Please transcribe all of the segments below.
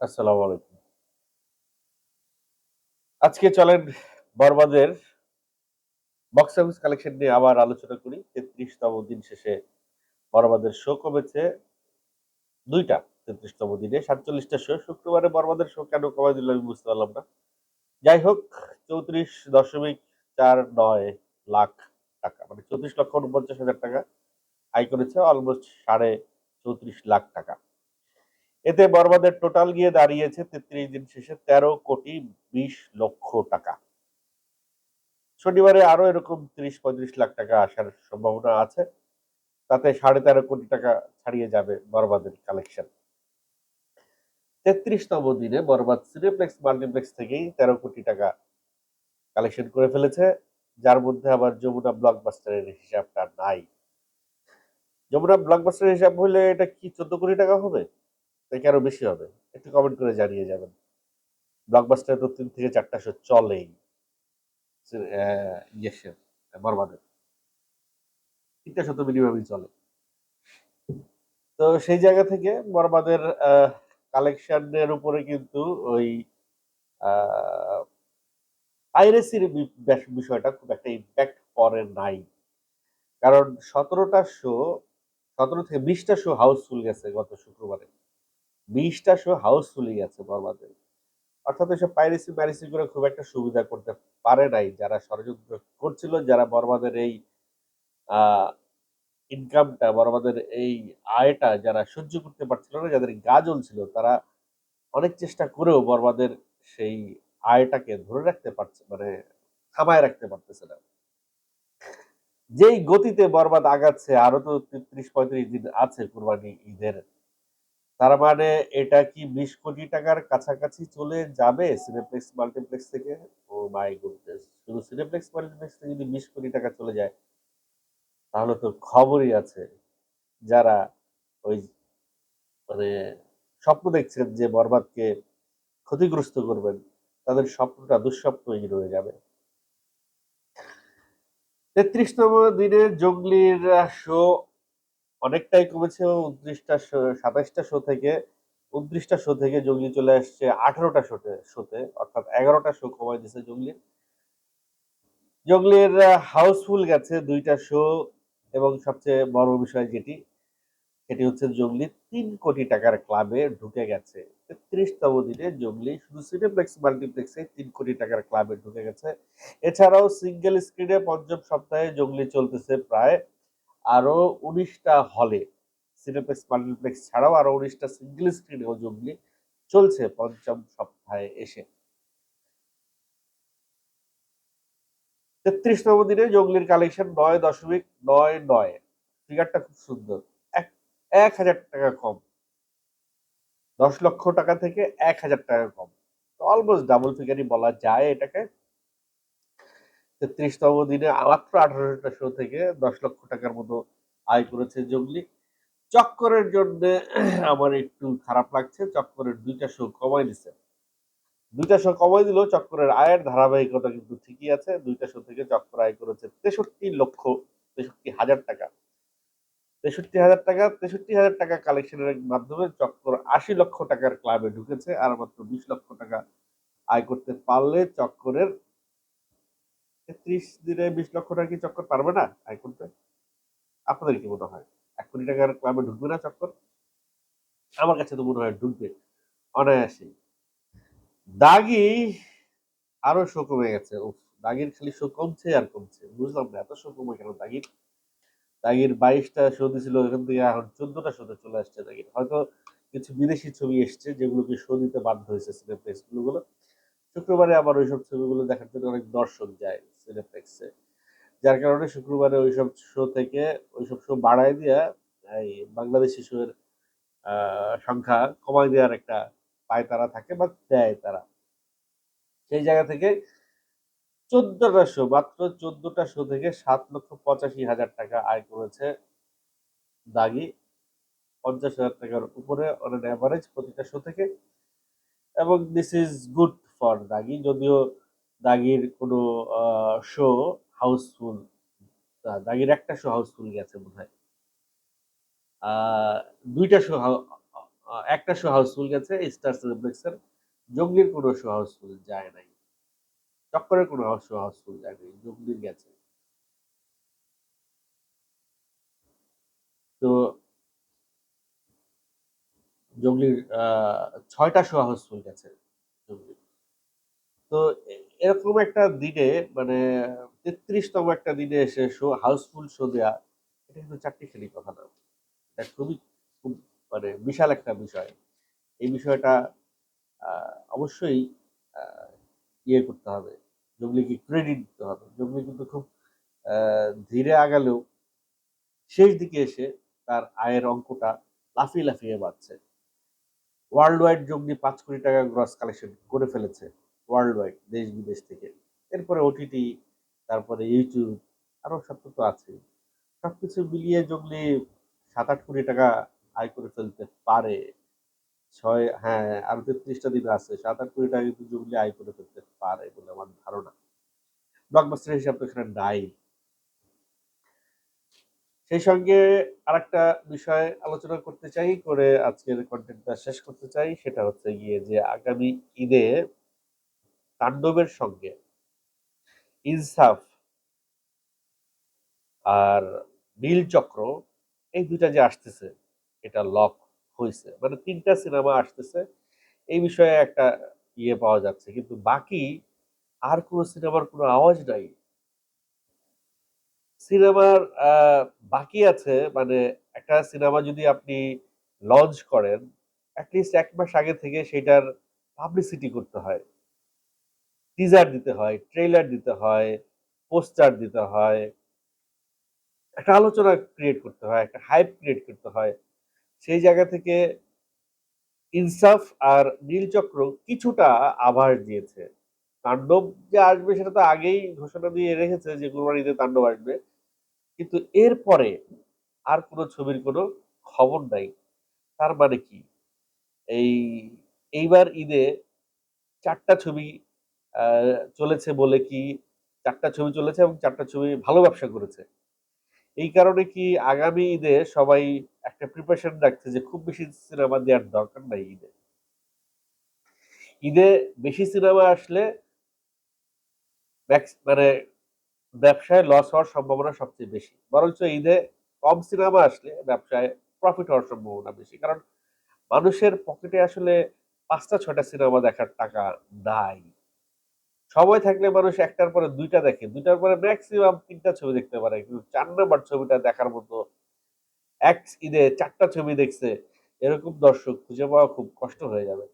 আসসালামু আলাইকুম। আজকে চলেন বরবাদের বক্স অফিস কালেকশন নিয়ে আবার আলোচনা করি। তেত্রিশতম দিন শেষে বরবাদের শো কমেছে দুইটা, তেত্রিশতম দিনে সাতচল্লিশটা শো শুক্রবারে বরবাদের শো কেন কমাই দিল আমি বুঝতে পারলাম না। যাই হোক, চৌত্রিশ দশমিক চার নয় লাখ টাকা মানে চৌত্রিশ লক্ষ উনপঞ্চাশ হাজার টাকা আয় করেছে অলমোস্ট সাড়ে চৌত্রিশ লাখ টাকা। এতে বরবাদের টোটাল গিয়ে দাঁড়িয়েছে তেত্রিশ দিন শেষে তেরো কোটি বিশ লক্ষ টাকা। শনিবারে আরও এরকম তিরিশ পঁয়ত্রিশ লাখ টাকা আসার সম্ভাবনা আছে। তাতে সাড়ে তেরো কোটি টাকা ছাড়িয়ে যাবে বরবাদের কালেকশন তেত্রিশতম দিনে বরবাদ সিনেপ্লেক্স, মাল্টিপ্লেক্স থেকেই তেরো কোটি টাকা কালেকশন করে ফেলেছে। যার মধ্যে আবার যমুনা ব্লকবাস্টারের হিসাবটা নাই। যমুনা ব্লকবাস্টারের হিসাব হলে এটা কি চোদ্দ কোটি টাকা হবে? নাকি আরও বেশি হবে? একটু কমেন্ট করে জানিয়ে যাবেন। ব্লকবাস্টার তো তিন থেকে চারটা শো চলেই। ইয়েসের তিনটা শত মিনিমামই চলে। তো সেই জায়গা থেকে বরবাদের কালেকশনের উপরে কিন্তু ওই পাইরেসির বিষয়টা খুব একটা ইম্প্যাক্ট পরে নাই। কারণ সতেরোটা শো সতেরো থেকে বিশটা শো হাউসফুল গেছে গত শুক্রবারে। বিশটা শো হাউসফুলই গেছে বরবাদের অর্থাৎ এসব পাইরেসি প্যারিসি করে খুব একটা সুবিধা করতে পারে নাই যারা ষড়যন্ত্র করছিল, যারা বরবাদের এই ইনকামটা বরবাদের এই আয়টা যারা সহ্য করতে পারছিল না, যাদের গা জ্বলছিল, তারা অনেক চেষ্টা করেও বরবাদের সেই আয়টাকে ধরে রাখতে পারছে মানে থামায় রাখতে পারতেছে না। যেই গতিতে বরবাদ আগাচ্ছে, আরও তো তেত্রিশ পঁয়ত্রিশ দিন আছে কুরবানি ঈদের। তার মানে এটা কি বিশ কোটি টাকার কাছাকাছি চলে যাবে সিনেপ্লেক্স মাল্টিপ্লেক্স থেকে? ও মাই গুডনেস শুধু সিনেপ্লেক্স মাল্টিপ্লেক্স থেকে যদি বিশ কোটি টাকা চলে যায়, তাহলে তো খবরই আছে যারা ওই মানে স্বপ্ন দেখছেন যে বরবাদকে ক্ষতিগ্রস্ত করবেন, তাদের স্বপ্নটা দুঃস্বপ্নই রয়ে যাবে। তেত্রিশতম দিনে জঙ্গলির শো অনেকটাই কমেছে উনত্রিশটা সাতাইশটা শো থেকে। উনত্রিশটা শো থেকে জঙ্গলি চলে আসছে আঠারোটা শোতে শোতে অর্থাৎ এগারোটা শো কমাই দিছে জঙ্গলির জঙ্গলির হাউসফুল গেছে দুইটা শো এবং সবচেয়ে বড় বিষয় যেটি, সেটি হচ্ছে জঙ্গলি তিন কোটি টাকার ক্লাবে ঢুকে গেছে। তেত্রিশতম দিনে জঙ্গলি শুধু সিনেপ্লেক্স মাল্টিপ্লেক্সে তিন কোটি টাকার ক্লাবে ঢুকে গেছে। এছাড়াও সিঙ্গেল স্ক্রিনে পঞ্চম সপ্তাহে জঙ্গলি চলতেছে প্রায় আরও উনিশটা হলে সিনেপ্লেক্স মাল্টিপ্লেক্স ছাড়াও আরও উনিশটা সিঙ্গেল স্ক্রিনেও জঙ্গলি চলছে পঞ্চম সপ্তাহে এসে। তেত্রিশতম দিনে জঙ্গলির কালেকশন নয় দশমিক নয় নয়। ফিগারটা খুব সুন্দর। এক হাজার টাকা কম। দশ লক্ষ টাকা থেকে এক হাজার টাকা কম। অলমোস্ট ডাবল ফিগারই বলা যায় এটাকে। তেত্রিশতম দিনে মাত্র আঠারোটা শো থেকে দশ লক্ষ টাকার মতো আয় করেছে জঙ্গলি। চক্করের জন্য আমার একটু খারাপ লাগছে, চক্করের দুইটা শো কমাই দিছে। দুইটা শো কমাই দিল চক্করের আয়ের ধারাবাহিকতা কিন্তু ঠিকই আছে। দুইটা শো থেকে চক্কর আয় করেছে তেষট্টি লক্ষ, তেষট্টি হাজার টাকা। তেষট্টি হাজার টাকা, তেষট্টি হাজার টাকা কালেকশনের মাধ্যমে চক্কর আশি লক্ষ টাকার ক্লাবে ঢুকেছে। আর মাত্র বিশ লক্ষ টাকা আয় করতে পারলে চক্করের ত্রিশ দিনে বিশ লক্ষ টাকা কি চক্কর পারবে না করতে আপনাদের কি মনে হয়? এক কোটি টাকার ক্লাবে ঢুকবে না চক্কর? আমার কাছে তো মনে হয় ঢুকবে অনায়াসেই। দাগি আরও শো কমে গেছে। ও দাগির খালি শো কমছে আর কমছে। বুঝলাম না, এত শো কমে কেন দাগির? দাগির বাইশটা শো দিছিল, এখান থেকে এখন চোদ্দটা শোতে চলে আসছে দাগির। হয়তো কিছু বিদেশি ছবি এসছে যেগুলোকে শো দিতে বাধ্য হয়েছে সিনেপ্লেক্সগুলো শুক্রবারে আবার ওইসব ছবিগুলো দেখার জন্য অনেক দর্শক যায় সিনেপ্লেক্সে যার কারণে শুক্রবারে ওইসব শো থেকে, ওইসব শো বাড়ায় দিয়া এই বাংলাদেশি শো এর সংখ্যা কমায় দেওয়ার একটা পায় তারা থাকে বা দেয় তারা। সেই জায়গা থেকে চোদ্দটা শো মাত্র চোদ্দটা শো থেকে সাত লক্ষ পঁচাশি হাজার টাকা আয় করেছে দাগি। পঞ্চাশ হাজার টাকার উপরে অন অ্যাভারেজ প্রতিটা শো থেকে। এবং দিস ইজ গুড ফর দাগি যদিও দাগির কোনো শো হাউসফুল দাগির একটা শো হাউসফুল গেছে বোধ হয় দুইটা শো একটা শো হাউসফুল গেছে স্টার সিনেপ্লেক্সের জঙ্গলির কোনো শো হাউসফুল যায় নাই। চক্করের কোনো শো হাউসফুল যায় নাই, জঙ্গলির গেছে। তো জঙ্গলির ছয়টা শো হাউসফুল গেছে। তো এরকম একটা দিনে মানে তেত্রিশতম একটা দিনে এসে শো, হাউসফুল শো দেয়া, এটা কিন্তু চারটি খেলি কথা না। এটা খুবই খুব মানে বিশাল একটা বিষয়। এই বিষয়টা অবশ্যই ইয়ে করতে হবে। জঙ্গলিকে ক্রেডিট দিতে হবে। জঙ্গলি কিন্তু খুব ধীরে আগালেও শেষ দিকে এসে তার আয়ের অঙ্কটা লাফিয়ে লাফিয়ে বাড়ছে। ওয়ার্ল্ড ওয়াইড জঙ্গলি পাঁচ কোটি টাকা গ্রস কালেকশন করে ফেলেছে। ওয়ার্ল্ড ওয়াইড দেশ বিদেশ থেকে। এরপরে ওটিটি তারপরে ইউটিউব আরও সব তো আছে। সবকিছু মিলিয়ে জঙ্গলি সাত আট কোটি টাকা আয় করে ফেলতে পারে। ছয় হ্যাঁ আরও তেত্রিশটা দিন আছে। সাত আট কোটি টাকা কিন্তু জঙ্গলি আয় করে ফেলতে পারে বলে আমার ধারণা। ব্লকবাস্টার হিসাব তো এখানে নাই। সেই সঙ্গে আরেকটা বিষয় আলোচনা করতে চাই, করে আজকের কন্টেন্টটা শেষ করতে চাই, সেটা হচ্ছে গিয়ে যে আগামী ঈদে তাণ্ডবের সঙ্গে। ইনসাফ আর নীলচক্র এই দুইটা যে আসতেছে, এটা লক হয়েছে মানে তিনটা সিনেমা আসতেছে। এই বিষয়ে একটা ইয়ে পাওয়া যাচ্ছে। কিন্তু বাকি আর কোনো সিনেমার কোনো আওয়াজ নাই। সিনেমার বাকি আছে। মানে একটা সিনেমা যদি আপনি লঞ্চ করেন অ্যাটলিস্ট এক মাস আগে থেকে সেটার পাবলিসিটি করতে হয়। টিজার দিতে হয় ট্রেলার দিতে হয় পোস্টার দিতে হয়, একটা আলোচনা ক্রিয়েট করতে হয়, একটা হাইপ ক্রিয়েট করতে হয়। সেই জায়গা থেকে ইনসাফ আর নীলচক্র কিছুটা আভাস দিয়েছে। তাণ্ডব যে আসবে সেটা তো আগেই ঘোষণা দিয়ে রেখেছে যে কুরবানিতে তাণ্ডব আসবে। কিন্তু এরপরে আর কোনো ছবির কোনো খবর নাই। তার মানে কি? এই, এইবার ঈদে চারটা ছবি চলেছে বলে কি চারটা ছবি চলেছে এবং চারটা ছবি ভালো ব্যবসা করেছে। এই কারণে কি আগামী ঈদে সবাই একটা প্রিপারেশন রাখছে যে খুব বেশি সিনেমা দেওয়ার দরকার নাই ঈদে। ঈদে বেশি সিনেমা আসলে মানে ব্যবসায় লস হওয়ার সম্ভাবনা সবচেয়ে বেশি। বরঞ্চ ঈদে কম সিনেমা আসলে ব্যবসায় প্রফিট হওয়ার সম্ভাবনা বেশি। কারণ মানুষের পকেটে আসলে পাঁচটা, ছয়টা সিনেমা দেখার টাকা নাই। সময় থাকলে মানুষ একটার পরে দুইটা দেখে। দুইটার পরে ম্যাক্সিমাম তিনটা ছবি দেখতে পারে। কিন্তু চার নম্বর ছবিটা দেখার মতো এক ঈদে চারটা ছবি দেখছে, এরকম দর্শক খুঁজে পাওয়া খুব কষ্ট হয়ে যাবে।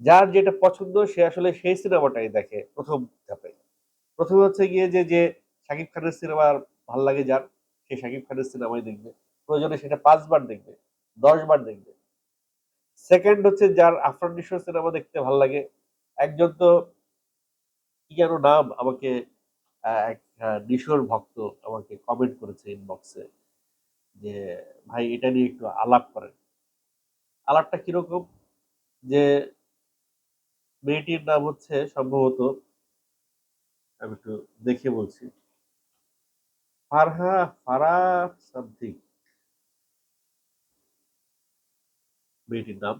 যার যেটা পছন্দ, সে আসলে সেই সিনেমাটাই দেখে প্রথম ধাপে। প্রথমে হচ্ছে গিয়ে যে যে শাকিব খানের সিনেমা ভালো লাগে যার, সে শাকিব খানের সিনেমাই দেখবে। প্রয়োজনে সেটা পাঁচবার দেখবে দশ বার দেখবে। সেকেন্ড হচ্ছে যার আফরান সিনেমা দেখতে ভালো লাগে। একজন তো কি যেন নাম আমাকে এক নিশোর ভক্ত আমাকে কমেন্ট করেছে ইনবক্সে যে ভাই এটা নিয়ে একটু আলাপ করেন। আলাপটা কীরকম? যে মেয়েটির নাম হচ্ছে সম্ভবত আমি একটু দেখে বলছি ফারহা ফারা সামথিং। মেয়েটির নাম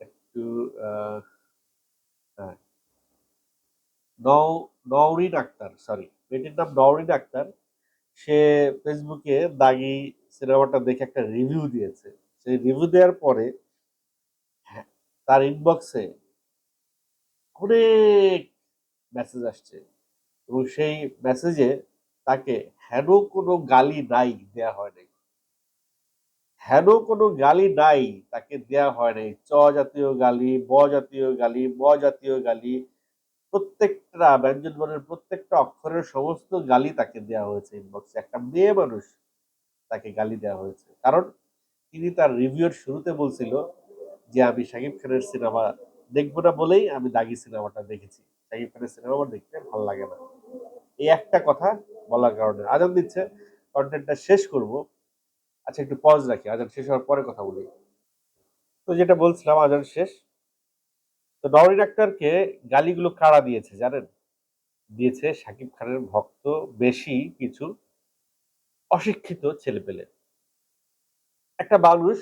একটু আহ, নও নওরিন আক্তার সরি মেয়েটির নাম নওরিন আক্তার সে ফেসবুকে দাগি সিনেমাটা দেখে একটা রিভিউ দিয়েছে। সেই রিভিউ দেওয়ার পরে হ্যাঁ, তার ইনবক্সে অনেক মেসেজ আসছে। এবং সেই মেসেজে তাকে হেন কোনো গালি নাই দেয়া হয় নাই। হেন কোনো গালি নাই তাকে দেয়া হয় নাই। চ জাতীয় গালি ব জাতীয় গালি ব জাতীয় গালি প্রত্যেকটা ব্যঞ্জন বর্ণের প্রত্যেকটা অক্ষরের সমস্ত গালি তাকে দেওয়া হয়েছে ইনবক্সে একটা মেয়ে মানুষ তাকে গালি দেওয়া হয়েছে। কারণ তিনি তার রিভিউর শুরুতে বলছিল যে, আমি শাকিব খানের সিনেমা দেখব না বলেই আমি দাগি সিনেমাটা দেখেছি। শাকিব খানের সিনেমা আমার দেখতে ভালো লাগে না। এই একটা কথা বলার কারণে। আজান দিচ্ছে কন্টেন্টটা শেষ করব। আচ্ছা একটু পজ রাখি। আজান শেষ হওয়ার পরে কথা বলি। তো যেটা বলছিলাম, আজান শেষ। তো নরিন আক্তারকে গালিগুলো কারা দিয়েছে জানেন? দিয়েছে শাকিব খানের ভক্ত বেশি কিছু অশিক্ষিত ছেলেপেলে। একটা মানুষ,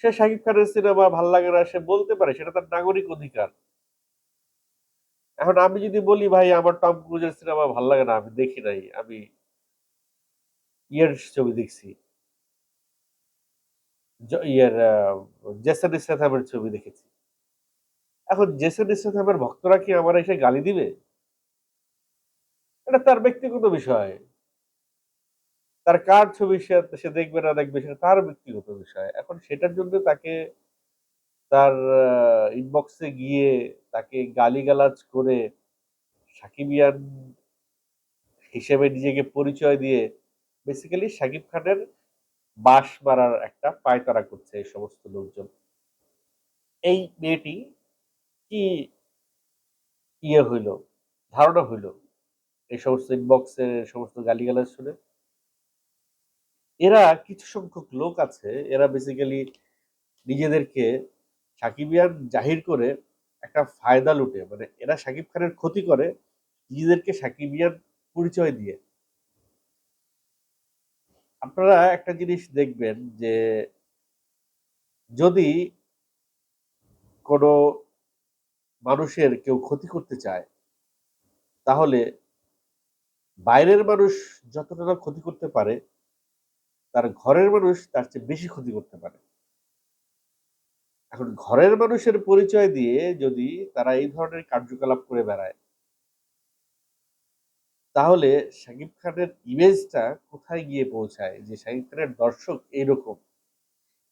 সে শাকিব খানের সিনেমা ভালো লাগে না, সে বলতে পারে সেটা তার নাগরিক অধিকার। এখন আমি যদি বলি, ভাই, আমার টম ক্রুজের সিনেমা ভালো লাগে না, আমি দেখি নাই, আমি ইয়ের ছবি দেখছি। ইয়ের জেসন স্টেথামের ছবি দেখেছি। এখন জেসন স্টেথামের ভক্তরা কি আমার এসে গালি দিবে? এটা তার ব্যক্তিগত বিষয়। তার কার ছবি সে দেখবে না দেখবে সেটা তার ব্যক্তিগত বিষয়। এখন সেটার জন্য তাকে তার ইনবক্সে গিয়ে তাকে গালিগালাজ করে সাকিবিয়ান হিসেবে নিজেকে পরিচয় দিয়ে বেসিক্যালি সাকিব খানের বাস মারার একটা পায়তারা করছে এই সমস্ত লোকজন। এই মেয়েটি কি ইয়ে হইল, ধারণা হইল এই সমস্ত ইনবক্সে সমস্ত গালিগালাজ শুনে? এরা কিছু সংখ্যক লোক আছে, এরা বেসিক্যালি নিজেদেরকে সাকিবিয়ান জাহির করে একটা ফায়দা লুটে। মানে এরা সাকিব খানের ক্ষতি করে, নিজেদেরকে সাকিবিয়ান পরিচয় দিয়ে। আপনারা একটা জিনিস দেখবেন যে যদি কোনো মানুষের কেউ ক্ষতি করতে চায়, তাহলে বাইরের মানুষ যতটা না ক্ষতি করতে পারে, তার ঘরের মানুষ তার চেয়ে বেশি ক্ষতি করতে পারে। এখন ঘরের মানুষের পরিচয় দিয়ে যদি তারা এই ধরনের কার্যকলাপ করে বেড়ায়, তাহলে শাকিব খানের ইমেজটা কোথায় গিয়ে পৌঁছায় যে শাকিব খানের দর্শক এইরকম?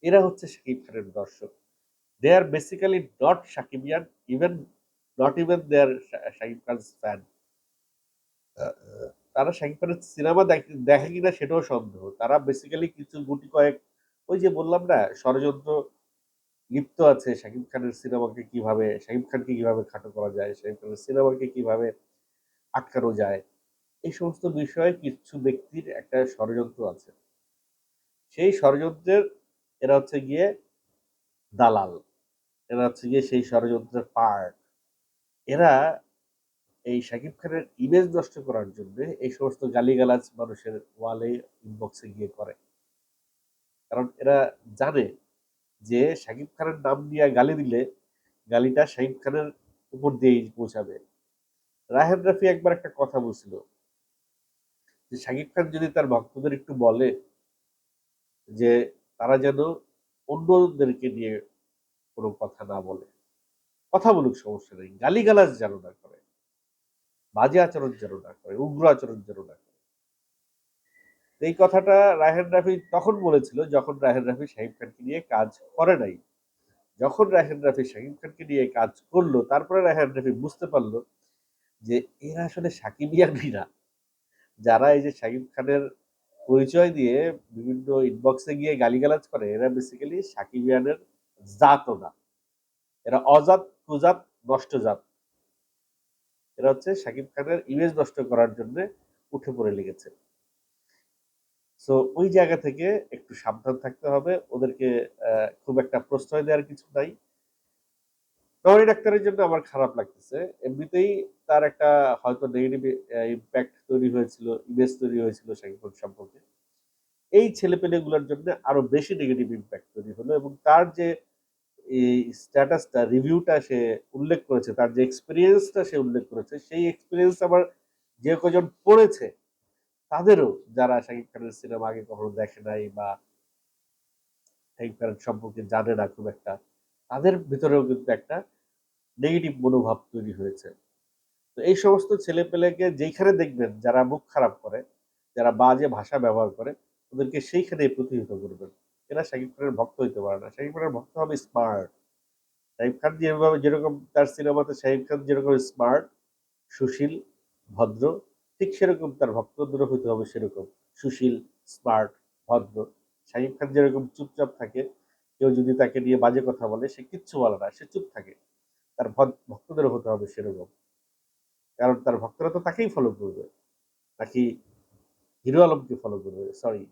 এরা হচ্ছে শাকিব খানের দর্শক। They are basically not Shakibian even not even they are Shakib Khan fan তারা শাকিব খানের সিনেমা দেখে কিনা সেটাও সন্দেহ। তারা বেসিক্যালি কিছু গুটি কয়েক ওই যে বললাম না ষড়যন্ত্র লিপ্ত আছে শাকিব খানের সিনেমাকে কীভাবে শাকিব খানকে কীভাবে খাটো করা যায় শাকিব খানের সিনেমাকে কীভাবে আটকানো যায়। এই সমস্ত বিষয়ে কিছু ব্যক্তির একটা ষড়যন্ত্র আছে। সেই ষড়যন্ত্রের এরা হচ্ছে গিয়ে দালাল। এরা হচ্ছে গিয়ে সেই ষড়যন্ত্রের পার্ট। এরা এই শাকিব খানের ইমেজ নষ্ট করার জন্য এই সমস্ত গালিগালাজ মানুষের ওয়ালে ইনবক্সে গিয়ে করে। কারণ এরা জানে যে শাকিব খানের নাম নিয়ে গালি দিলে গালিটা শাকিব খানের উপর দিয়েই পৌঁছাবে। রাহেন রাফি একবার একটা কথা বলছিল যে শাকিব খান যদি তার ভক্তদের একটু বলে যে তারা যেন অন্যদেরকে নিয়ে কোনো কথা না বলে। কথা বলুক, সমস্যা নেই। গালিগালাজ যেন না করে। বাজে আচরণ যেন না করে। উগ্র আচরণ যেন না করে। এই কথাটা রাহেন রাফি তখন বলেছিল যখন রাহেন রাফি শাহিব খানকে নিয়ে কাজ করে নাই। যখন রাহেন রাফি শাহিব খানকে নিয়ে কাজ করল, তারপরে রাহেন রাফি বুঝতে পারল যে এরা আসলে সাকিবিয়ানি না। যারা এই যে শাকিব খানের পরিচয় দিয়ে বিভিন্ন ইনবক্সে গিয়ে গালিগালাজ করে, এরা বেসিক্যালি সাকিবিয়ানের জাতও না এরা অজাত, কুজাত নষ্ট জাত এরা হচ্ছে শাকিব খানের ইমেজ নষ্ট করার জন্য উঠে পড়ে লেগেছে। সো ওই জায়গা থেকে একটু সাবধান থাকতে হবে। ওদেরকে খুব একটা প্রশ্রয় দেওয়ার কিছু নাই। নবনী ডাক্তারের জন্য আমার খারাপ লাগতেছে। এমনিতেই তার একটা হয়তো নেগেটিভ ইম্প্যাক্ট তৈরি হয়েছিল ইমেজ তৈরি হয়েছিল শাকিব খান সম্পর্কে। এই ছেলেপেলেগুলোর জন্য আরও বেশি নেগেটিভ ইম্প্যাক্ট তৈরি হলো এবং তার যে এই স্ট্যাটাসটা রিভিউটা সে উল্লেখ করেছে, তার যে এক্সপিরিয়েন্সটা সে উল্লেখ করেছে, সেই এক্সপিরিয়েন্স আবার যে কজন পড়েছে, তাদেরও যারা শাকিব খানের সিনেমা আগে কখনো দেখে নাই বা শাকিব খানের সম্পর্কে জানে না খুব একটা, তাদের ভিতরেও কিন্তু একটা নেগেটিভ মনোভাব তৈরি হয়েছে। তো এই সমস্ত ছেলে পেলেকে যেইখানে দেখবেন, যারা মুখ খারাপ করে, যারা বাজে ভাষা ব্যবহার করে, ওদেরকে সেইখানে প্রতিহিত করবেন। এরা শাকিব খানের ভক্ত হইতে পারে না। শাকিব খানের ভক্ত হবে স্মার্ট। শাকিব খান যেভাবে যেরকম তার সিনেমাতে শাকিব খান যেরকম স্মার্ট, সুশীল, ভদ্র, ঠিক সেরকম তার ভক্তদের হইতে হবে সেরকম। সুশীল, স্মার্ট, ভদ্র। শাকিব খান যেরকম চুপচাপ থাকে, কেউ যদি তাকে নিয়ে বাজে কথা বলে, সে কিচ্ছু বলে না, সে চুপ থাকে। তার ভক্তদের হতে হবে সেরকম। কারণ তার ভক্তরা তো তাকেই ফলো করবে। নাকি হিরো আলমকে ফলো করবে? সরি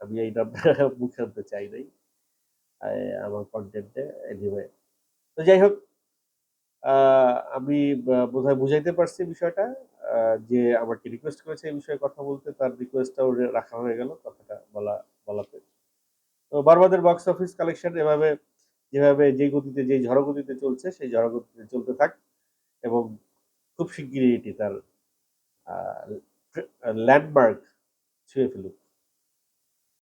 আমি এই নামটা মুখে আনতে চাই নাই। আমার কন্টেন্টে এনিওয়ে তো যাই হোক আমি বোধহয় বুঝাইতে পারছি বিষয়টা যে আমাকে রিকোয়েস্ট করেছে এই বিষয়ে কথা বলতে, তার রিকোয়েস্টটাও রাখা হয়ে গেল, কথাটা বলা বলাতে তো বারবাদের বক্স অফিস কালেকশন এভাবে, যেভাবে যে গতিতে, যে ঝড় গতিতে চলছে, সেই ঝড় গতিতে চলতে থাক এবং খুব শিগগিরই এটি তার ল্যান্ডমার্ক ছুঁয়ে ফেলুক।